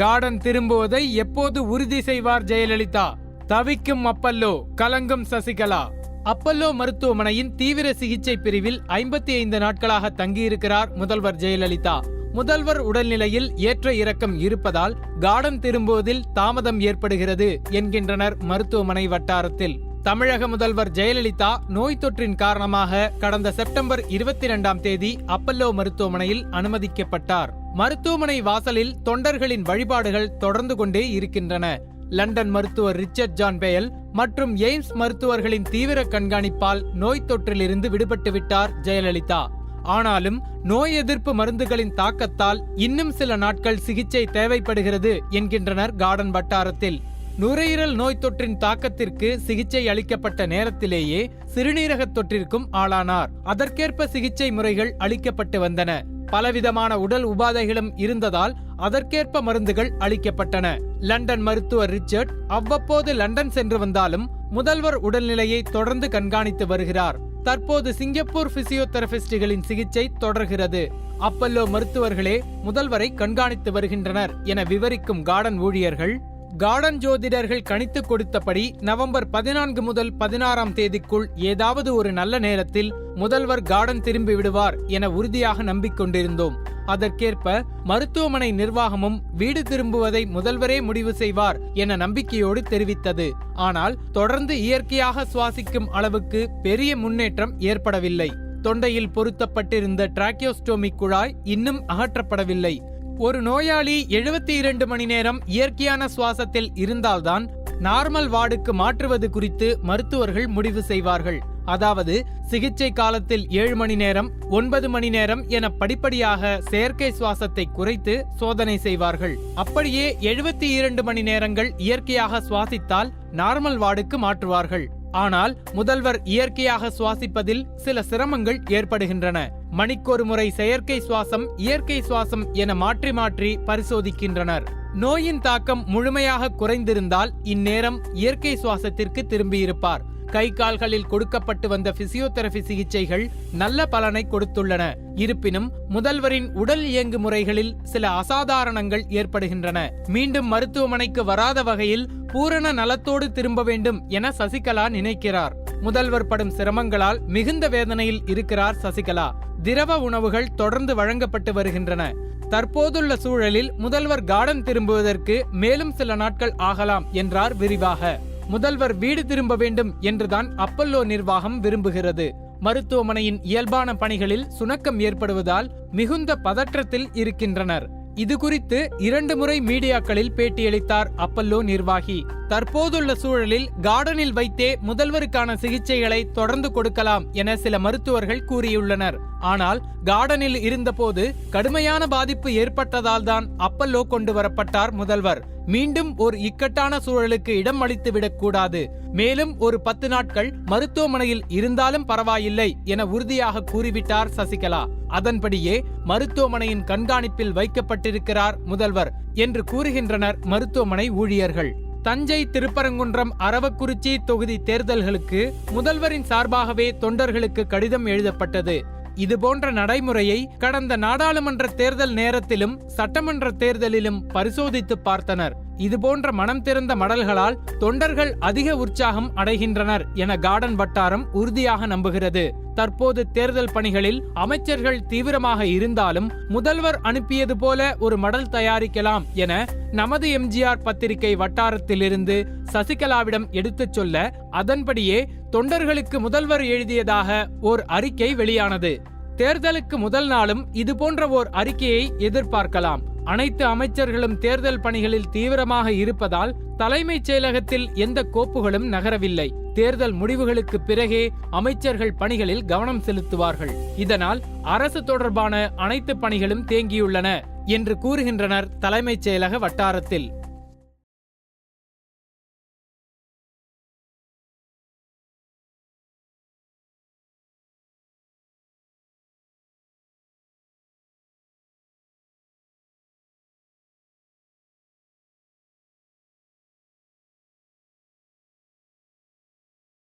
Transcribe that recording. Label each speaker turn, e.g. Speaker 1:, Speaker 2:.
Speaker 1: Garden திரும்புவதை எப்போது உறுதி செய்வார் ஜெயலலிதா? தவிக்கும் அப்பல்லோ கலங்கும் சசிகலா. அப்பல்லோ மருத்துவமனையின் தீவிர சிகிச்சை பிரிவில் ஐம்பத்தி ஐந்து நாட்களாக தங்கியிருக்கிறார் முதல்வர் ஜெயலலிதா. முதல்வர் உடல்நிலையில் ஏற்ற இறக்கம் இருப்பதால் கார்டன் திரும்புவதில் தாமதம் ஏற்படுகிறது என்கின்றனர் மருத்துவமனை வட்டாரத்தில். தமிழக முதல்வர் ஜெயலலிதா நோய் தொற்றின் காரணமாக கடந்த செப்டம்பர் இருபத்தி இரண்டாம் தேதி அப்பல்லோ மருத்துவமனையில் அனுமதிக்கப்பட்டார். மருத்துவமனை வாசலில் தொண்டர்களின் வழிபாடுகள் தொடர்ந்து கொண்டே இருக்கின்றன. லண்டன் மருத்துவர் ரிச்சர்ட் ஜான் பெயல் மற்றும் எய்ம்ஸ் மருத்துவர்களின் தீவிர கண்காணிப்பால் நோய் தொற்றிலிருந்து விடுபட்டு விட்டார் ஜெயலலிதா. ஆனாலும் நோய் எதிர்ப்பு மருந்துகளின் தாக்கத்தால் இன்னும் சில நாட்கள் சிகிச்சை தேவைப்படுகிறது என்கின்றனர் கார்டன் வட்டாரத்தில். நுரையீரல் நோய் தொற்றின் தாக்கத்திற்கு சிகிச்சை அளிக்கப்பட்ட நேரத்திலேயே சிறுநீரக தொற்றிற்கும் ஆளானார். அதற்கேற்ப சிகிச்சை முறைகள் அளிக்கப்பட்டு வந்தன. பலவிதமான உடல் உபாதைகளும் இருந்ததால் அதற்கேற்ப மருந்துகள் அளிக்கப்பட்டன. லண்டன் மருத்துவர் ரிச்சர்ட் அவ்வப்போது லண்டன் சென்று வந்தாலும் முதல்வர் உடல்நிலையை தொடர்ந்து கண்காணித்து வருகிறார். தற்போது சிங்கப்பூர் பிசியோதெரபிஸ்டுகளின் சிகிச்சை தொடர்கிறது. அப்பல்லோ மருத்துவர்களே முதல்வரை கண்காணித்து வருகின்றனர் என விவரிக்கும் கார்டன் ஊழியர்கள் கார்டன் ஜோதிடர்கள் கணித்து கொடுத்தபடி நவம்பர் பதினான்கு முதல் பதினாறாம் தேதிக்குள் ஏதாவது ஒரு நல்ல நேரத்தில் முதல்வர் கார்டன் திரும்பி விடுவார் என உறுதியாக நம்பிக்கொண்டிருந்தோம். அதற்கேற்ப மருத்துவமனை நிர்வாகமும் வீடு திரும்புவதை முதல்வரே முடிவு செய்வார் என நம்பிக்கையோடு தெரிவித்தது. ஆனால் தொடர்ந்து இயற்கையாக சுவாசிக்கும் அளவுக்கு பெரிய முன்னேற்றம் ஏற்படவில்லை. தொண்டையில் பொருத்தப்பட்டிருந்த டிராக்கியோஸ்டோமி குழாய் இன்னும் அகற்றப்படவில்லை. ஒரு நோயாளி எழுபத்தி இரண்டு மணி நேரம் இயற்கையான சுவாசத்தில் இருந்தால்தான் நார்மல் வார்டுக்கு மாற்றுவது குறித்து மருத்துவர்கள் முடிவு செய்வார்கள். அதாவது சிகிச்சை காலத்தில் ஏழு மணி நேரம் ஒன்பது மணி நேரம் என படிப்படியாக செயற்கை சுவாசத்தை குறைத்து சோதனை செய்வார்கள். அப்படியே எழுபத்தி இரண்டு மணி நேரங்கள் இயற்கையாக சுவாசித்தால் நார்மல் வார்டுக்கு மாற்றுவார்கள். ஆனால் முதல்வர் இயற்கையாக சுவாசிப்பதில் சில சிரமங்கள் ஏற்படுகின்றன. மணிக்கொரு முறை செயற்கை சுவாசம் இயற்கை சுவாசம் என மாற்றி மாற்றி பரிசோதிக்கின்றனர். நோயின் தாக்கம் முழுமையாக குறைந்திருந்தால் இந்நேரம் இயற்கை சுவாசத்திற்கு திரும்பியிருப்பார். கை கால்களில் கொடுக்கப்பட்டு வந்த பிசியோதெரபி சிகிச்சைகள் நல்ல பலனை கொடுத்துள்ளன. இருப்பினும் முதல்வரின் உடல் இயங்கு முறைகளில் சில அசாதாரணங்கள் ஏற்படுகின்றன. மீண்டும் மருத்துவமனைக்கு வராத வகையில் பூரண நலத்தோடு திரும்ப வேண்டும் என சசிகலா நினைக்கிறார். முதல்வர் படும் சிரமங்களால் மிகுந்த வேதனையில் இருக்கிறார் சசிகலா. திரவ உணவுகள் தொடர்ந்து வழங்கப்பட்டு வருகின்றன. தற்போதுள்ள சூழலில் முதல்வர் கார்டன் திரும்புவதற்கு மேலும் சில நாட்கள் ஆகலாம் என்றார் விரிவாக. முதல்வர் வீடு திரும்ப வேண்டும் என்றுதான் அப்பல்லோ நிர்வாகம் விரும்புகிறது. மருத்துவமனையின் இயல்பான பணிகளில் சுணக்கம் ஏற்படுவதால் மிகுந்த பதற்றத்தில் இருக்கின்றனர். இது குறித்து இரண்டு முறை மீடியாக்களில் பேட்டியளித்தார் அப்பல்லோ நிர்வாகி. தற்போதுள்ள சூழலில் கார்டனில் வைத்தே முதல்வருக்கான சிகிச்சைகளை தொடர்ந்து கொடுக்கலாம் என சில மருத்துவர்கள் கூறியுள்ளனர். ஆனால் கார்டனில் இருந்தபோது கடுமையான பாதிப்பு ஏற்பட்டதால் தான் அப்பல்லோ கொண்டு வரப்பட்டார் முதல்வர். மீண்டும் ஒரு இக்கட்டான சூழலுக்கு இடம் அளித்து விடக்கூடாது மேலும் ஒரு பத்து நாட்கள் மருத்துவமனையில் இருந்தாலும் பரவாயில்லை என உறுதியாக கூறிவிட்டார் சசிகலா. அதன்படியே மருத்துவமனையின் கண்காணிப்பில் வைக்கப்பட்டிருக்கிறார் முதல்வர் என்று கூறுகின்றனர் மருத்துவமனை ஊழியர்கள். தஞ்சை திருப்பரங்குன்றம் அரவக்குறிச்சி தொகுதி தேர்தல்களுக்கு முதல்வரின் சார்பாகவே தொண்டர்களுக்கு கடிதம் எழுதப்பட்டது. இதுபோன்ற நடைமுறையை கடந்த நாடாளுமன்ற தேர்தல் நேரத்திலும் சட்டமன்ற தேர்தலிலும் பரிசோதித்து பார்த்தனர். இதுபோன்ற மனம் திறந்த மடல்களால் தொண்டர்கள் அதிக உற்சாகம் அடைகின்றனர் என கார்டன் வட்டாரம் உறுதியாக நம்புகிறது. தற்போது தேர்தல் பணிகளில் அமைச்சர்கள் தீவிரமாக இருந்தாலும் முதல்வர் அனுப்பியது போல ஒரு மடல் தயாரிக்கலாம் என நமது எம்ஜிஆர் பத்திரிகை வட்டாரத்திலிருந்து சசிகலாவிடம் எடுத்துச் சொல்ல அதன்படியே தொண்டர்களுக்கு முதல்வர் எழுதியதாக ஓர் அறிக்கை வெளியானது. தேர்தலுக்கு முதல் நாளும் இதுபோன்ற ஓர் அறிக்கையை எதிர்பார்க்கலாம். அனைத்து அமைச்சர்களும் தேர்தல் பணிகளில் தீவிரமாக இருப்பதால் தலைமைச் செயலகத்தில் எந்த கோப்புகளும் நகரவில்லை. தேர்தல் முடிவுகளுக்கு பிறகே அமைச்சர்கள் பணிகளில் கவனம் செலுத்துவார்கள். இதனால் அரசு தொடர்பான அனைத்து பணிகளும் தேங்கியுள்ளன என்று கூறுகின்றனர் தலைமைச் செயலக வட்டாரத்தில்.